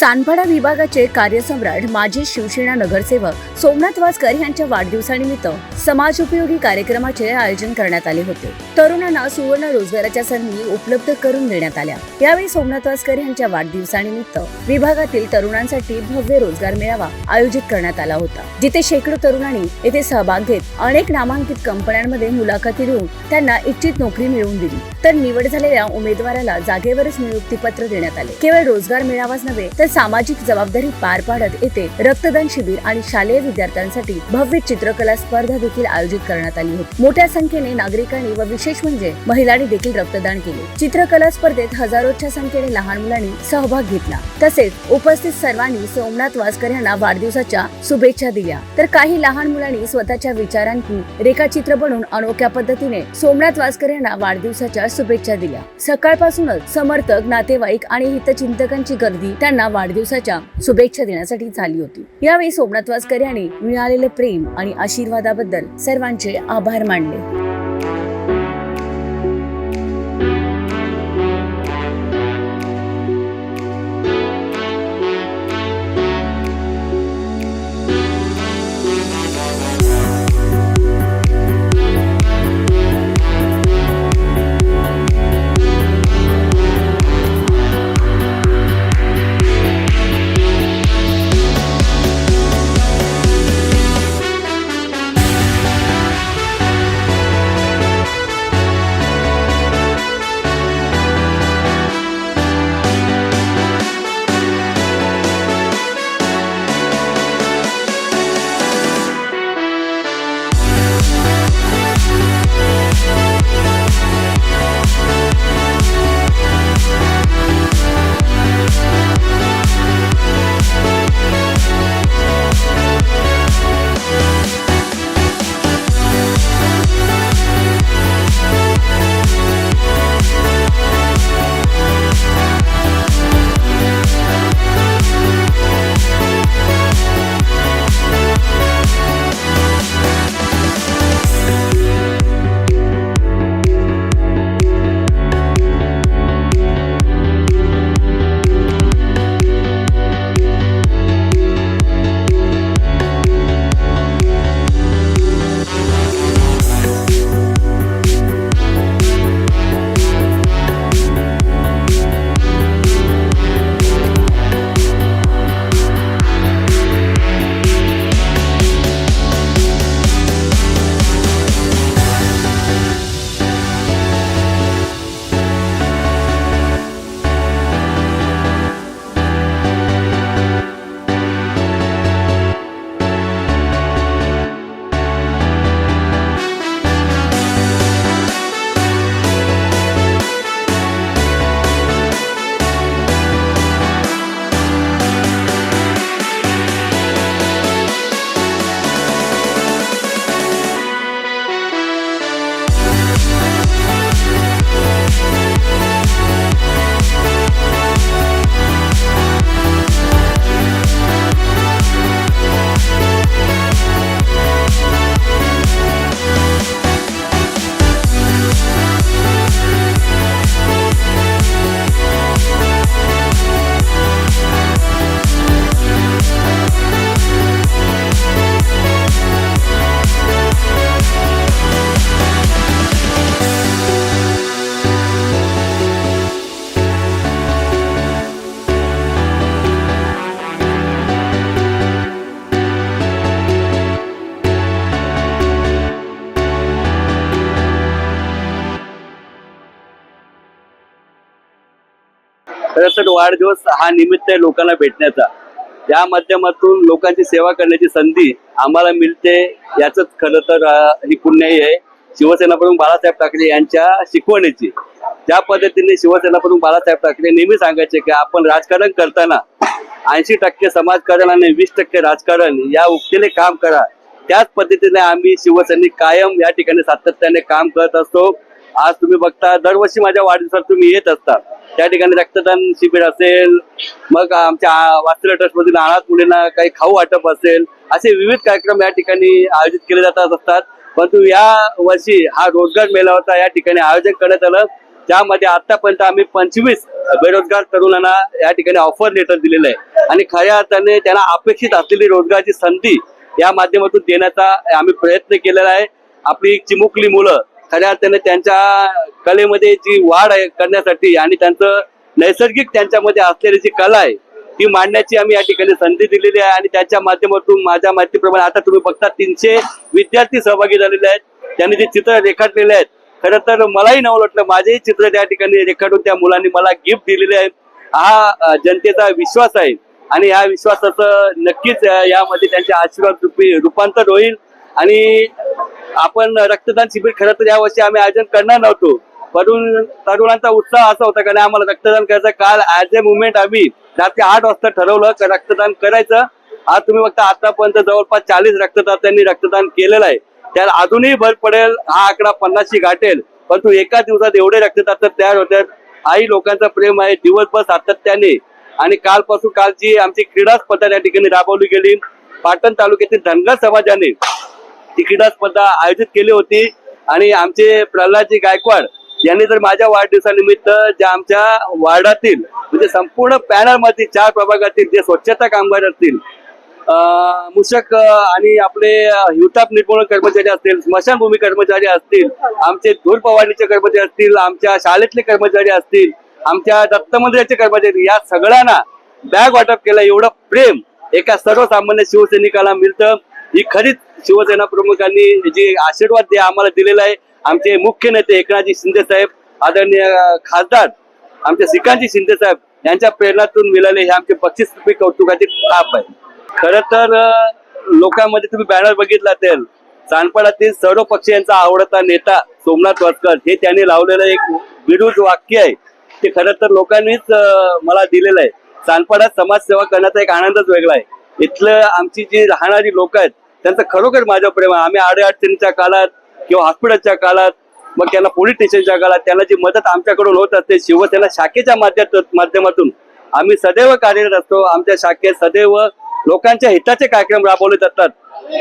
सानपाडा विभागाचे कार्यसम्राट माजी शिवसेना नगरसेवक सोमनाथ वासकर यांच्या वाढदिवसानिमित्त समाजोपयोगी कार्यक्रमाचे आयोजन करण्यात आले होते. तरुणांना सुवर्ण रोजगाराच्या संधी उपलब्ध करून देण्यात आल्या. यावेळी सोमनाथ वासकर यांच्या वाढदिवसानिमित्त विभागातील तरुणांसाठी भव्य रोजगार मेळावा आयोजित करण्यात आला होता. जिथे शेकडो तरुणांनी येथे सहभाग घेत अनेक नामांकित कंपन्यांमध्ये मुलाखती देऊन त्यांना इच्छित नोकरी मिळवून दिली. तर निवड झालेल्या उमेदवाराला जागेवरच नियुक्तीपत्र देण्यात आले. केवळ रोजगार मेळावाच नव्हे तर सामाजिक जबाबदारी पार पाडत येथे रक्तदान शिबिर आणि शालेय विद्यार्थ्यांसाठी भव्य चित्रकला स्पर्धा देखील आयोजित करण्यात आली होती. मोठ्या संख्येने नागरिकांनी व विशेष म्हणजे महिलांनी देखील रक्तदान केले. चित्रकला स्पर्धेत हजारोच्या संख्येने लहान मुलांनी सहभाग घेतला. तसेच उपस्थित सर्वांनी सोमनाथ वासकर यांना वाढदिवसाच्या शुभेच्छा दिल्या. तर काही लहान मुलांनी स्वतःच्या विचारांची रेखाचित्र बनवून अनोख्या पद्धतीने सोमनाथ वासकर यांना वाढदिवसाच्या शुभेच्छा दिल्या. सकाळपासूनच समर्थक नातेवाईक आणि हितचिंतकांची गर्दी त्यांना वाढदिवसाच्या शुभेच्छा देण्यासाठी झाली होती. यावेळी सोमनाथ वासकर यांनी मिळालेले प्रेम आणि आशीर्वादाबद्दल सर्वांचे आभार मानले. तर वाढदिवस हा निमित्त आहे लोकांना भेटण्याचा. या माध्यमातून लोकांची सेवा करण्याची संधी आम्हाला मिळते याच खरं तर ही पुण्याही आहे. शिवसेनाप्रमुख बाळासाहेब ठाकरे यांच्या शिकवणीची. ज्या पद्धतीने शिवसेनाप्रमुख बाळासाहेब ठाकरे नेहमी सांगायचे की आपण राजकारण करताना ऐंशी टक्के समाजकारण आणि वीस टक्के राजकारण या उक्तीने काम करा. त्याच पद्धतीने आम्ही शिवसैनिक कायम या ठिकाणी सातत्याने काम करत असतो. आज तुम्ही बघता दरवर्षी माझ्या वाढदिवसात तुम्ही येत असता. त्या ठिकाणी रक्तदान शिबिर असेल मग आमच्या वास्तव्य ट्रस्टमधील अनाथ मुलींना काही खाऊ वाटप असेल असे विविध कार्यक्रम या ठिकाणी आयोजित केले जातात असतात. परंतु या वर्षी हा रोजगार मेळावा होता या ठिकाणी आयोजन करण्यात आलं. त्यामध्ये आतापर्यंत आम्ही पंचवीस बेरोजगार तरुणांना या ठिकाणी ऑफर लेटर दिलेलं आहे. आणि खऱ्या अर्थाने त्यांना अपेक्षित असलेली रोजगाराची संधी या माध्यमातून देण्याचा आम्ही प्रयत्न केलेला आहे. आपली चिमुकली मुलं खऱ्या अर्थाने त्यांच्या कलेमध्ये जी वाढ आहे करण्यासाठी आणि त्यांचं नैसर्गिक त्यांच्यामध्ये असलेली जी कला आहे ती मांडण्याची आम्ही या ठिकाणी संधी दिलेली आहे आणि त्याच्या माध्यमातून माझ्या माहितीप्रमाणे आता तुम्ही बघता तीनशे विद्यार्थी सहभागी झालेले आहेत. त्यांनी जे चित्र रेखाटलेले आहेत खरं तर मलाही नवं वाटलं माझेही चित्र त्या ठिकाणी रेखाटून त्या मुलांनी मला गिफ्ट दिलेले आहे हा जनतेचा विश्वास आहे आणि या विश्वासाचं नक्कीच यामध्ये त्यांच्या आशीर्वाद रूपी रूपांतर होईल. आणि आपण रक्तदान शिबिर खरं तर यावर्षी आम्ही आयोजन करणार नव्हतो. तरुण तरुणांचा उत्साह असा होता कारण आम्हाला रक्तदान करायचं. काल ऍज ए मुवमेंट आम्ही रात्री आठ वाजता ठरवलं रक्तदान करायचं. आज तुम्ही बघता आतापर्यंत जवळपास चाळीस रक्तदात्यांनी रक्तदान केलेलं आहे. त्याला अजूनही भर पडेल हा आकडा पन्नासशी गाठेल. परंतु एका दिवसात एवढे रक्तदाता तयार होतात. हाही लोकांचा प्रेम आहे दिवसभर सातत्याने. आणि कालपासून कालची आमची क्रीडा स्पर्धा या ठिकाणी राबवली गेली. पाटण तालुक्यातील धनगर समाजाने ती स्पर्धा आयोजित केली होती. आणि आमचे प्रल्हादजी गायकवाड यांनी तर माझ्या वाढदिवसानिमित्त ज्या आमच्या वार्डातील म्हणजे संपूर्ण पॅनल चार प्रभागातील जे स्वच्छता कामगार असतील अं, आणि आपले हिवताप निर्मूलन कर्मचारी असतील स्मशानभूमी कर्मचारी असतील आमचे धूर कर्मचारी असतील आमच्या शाळेतले कर्मचारी असतील आमच्या दत्त मंदिराचे कर्मचारी या सगळ्यांना बॅग वाटप केलं एवढं प्रेम एका सर्वसामान्य शिवसैनिकाला मिळतं. ही खरीच शिवसेना प्रमुखांनी जी आशीर्वाद जे आम्हाला दिलेला आहे आमचे मुख्य नेते एकनाथजी शिंदे साहेब आदरणीय खासदार आमच्या श्रीकांतजी शिंदे साहेब यांच्या प्रेरणातून मिळाले हे आमचे पस्तीस रुपये कौतुकाचे थाप आहे. खर तर लोकांमध्ये तुम्ही बॅनर बघितला असेल चांदपाडातील सर्व पक्ष यांचा आवडता नेता सोमनाथ वासकर हे त्यांनी लावलेलं एक विरुद्ध वाक्य आहे. ते खरं तर लोकांनीच मला दिलेलं आहे. चांदपाडात समाजसेवा करण्याचा एक आनंदच वेगळा आहे. इथलं आमची जी राहणारी लोक आहेत त्यांचं खरोखर माझ्या प्रेम आहे. आम्ही अडीअडचणीच्या काळात किंवा हॉस्पिटलच्या काळात मग त्यांना पोलीस स्टेशनच्या काळात त्यांना जी मदत आमच्याकडून होत असते शिवसेना शाखेच्या माध्यमातून आम्ही सदैव कार्यरत असतो. आमच्या शाखेत सदैव लोकांच्या हिताचे कार्यक्रम राबवले जातात.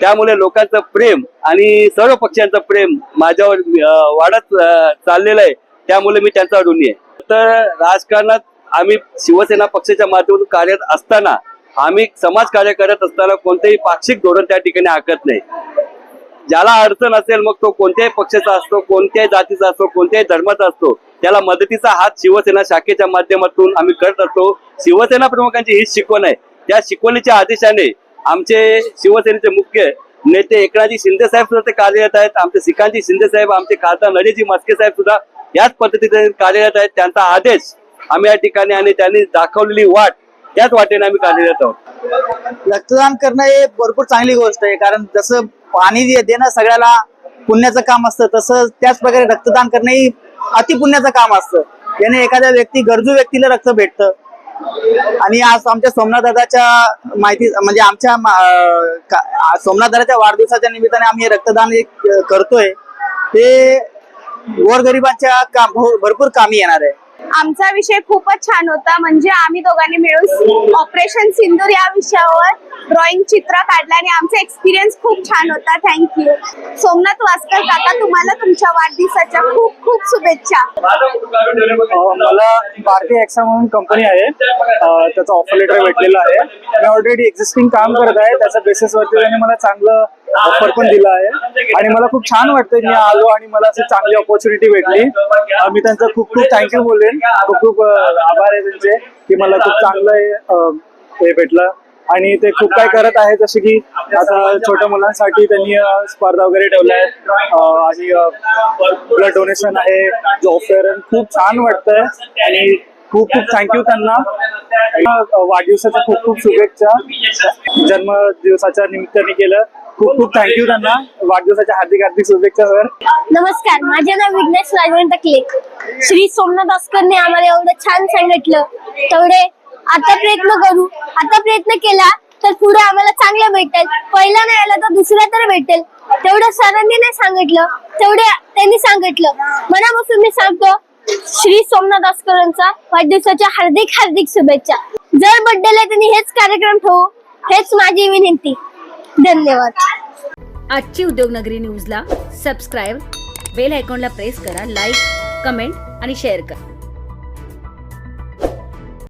त्यामुळे लोकांचं प्रेम आणि सर्व पक्षांचं प्रेम माझ्यावर वाढत चाललेलं आहे. त्यामुळे मी त्यांचा ऋणी आहे. तर राजकारणात आम्ही शिवसेना पक्षाच्या माध्यमातून कार्यरत असताना आम्ही समाज कार्य करत असताना कोणतेही पाक्षिक धोरण त्या ठिकाणी आखत नाही. ज्याला अडचण असेल मग तो कोणत्याही पक्षाचा असतो कोणत्याही जातीचा असतो कोणत्याही धर्माचा असतो त्याला मदतीचा हात शिवसेना शाखेच्या माध्यमातून आम्ही करत असतो. शिवसेना प्रमुखांची हीच शिकवण आहे. त्या शिकवणीच्या आदेशाने आमचे शिवसेनेचे मुख्य नेते एकनाथजी शिंदे साहेब सुद्धा ते कार्यरत आहेत. आमचे श्रीकांतजी शिंदे साहेब आमचे खासदार नरेशजी मस्के साहेब सुद्धा याच पद्धतीने कार्यरत आहेत. त्यांचा आदेश आम्ही या ठिकाणी आणि त्यांनी दाखवलेली वाट त्याच वाटेने आम्ही कार्यरत आहोत रक्तदान करणं हे भरपूर चांगली गोष्ट आहे कारण जसं पाणी देणं सगळ्याला पुण्याचं काम असतं तसं त्याच प्रकारे रक्तदान करणं ही अतिपुण्याचं काम असतं. त्याने एखाद्या व्यक्ती गरजू व्यक्तीला रक्त भेटतं. आणि आज आमच्या सोमनाथ दादाच्या माहिती म्हणजे आमच्या सोमनाथ दादाच्या वाढदिवसाच्या निमित्ताने आम्ही हे रक्तदान एक करतोय. ते गोरगरिबांच्या काम हो, भरपूर कामी येणार आहे. आमचा विषय खूपच छान होता. म्हणजे आम्ही दोघांनी मिळून ऑपरेशन सिंदूर या विषयावर ड्रॉइंग चित्र काढलं आणि आमचा एक्सपिरियन्स खूप छान होता. थँक्यू सोमनाथ वासकर काका तुम्हाला तुमच्या वाढदिवसाच्या खूप खूप शुभेच्छा. मला भारतीय एक्सा म्हणून कंपनी आहे. त्याचा ऑफर लेटर भेटलेला आहे. मी ऑलरेडी एक्झिस्टिंग काम करत आहे. त्याच्या बेसिसवरती त्यांनी मला चांगलं ऑफर पण दिला आहे. आणि मला खूप छान वाटतंय मी आलो आणि मला अशी चांगली ऑपॉर्च्युनिटी भेटली. मी त्यांचं खूप खूप थँक्यू बोलेन. खूप खूप आभार आहे त्यांचे की मला खूप चांगलं हे भेटलं. आणि ते खूप काय करत आहे जसे की आता छोट्या मुलांसाठी त्यांनी स्पर्धा वगैरे ठेवल्या आहेत. आणि ब्लड डोनेशन आहे जॉब फेअर खूप छान वाटतंय. आणि खूप खूप थँक्यू त्यांना. वाढदिवसाच्या खूप खूप शुभेच्छा. जन्म दिवसाच्या निमित्ताने केलं. खूप खूप थँक्यू त्यांना. वाढदिवसाच्या हार्दिक हार्दिक शुभेच्छा सर. नमस्कार माझे नाव विघ्नेश राजवंत टकले श्री सोमनाथ अस्करने आम्हाला एवढं छान सांगितलं. तेवढे आता प्रयत्न करू. आता प्रयत्न केला तर पुढे आम्हाला चांगलं भेटेल. पहिला नाही आला तर दुसरा तर भेटेल. तेवढं सरांनी नाही सांगितलं. तेवढे त्यांनी सांगितलं. मनापासून मी सांगतो श्री सोमनाथ अस्करांचा वाढदिवसाच्या हार्दिक हार्दिक शुभेच्छा. जर बड्डेला त्यांनी हेच कार्यक्रम ठेवू हेच माझी विनंती. धन्यवाद. आजची उद्योगनगरी न्यूजला सबस्क्राईब बेल आयकॉनला प्रेस करा लाईक कमेंट आणि शेअर करा.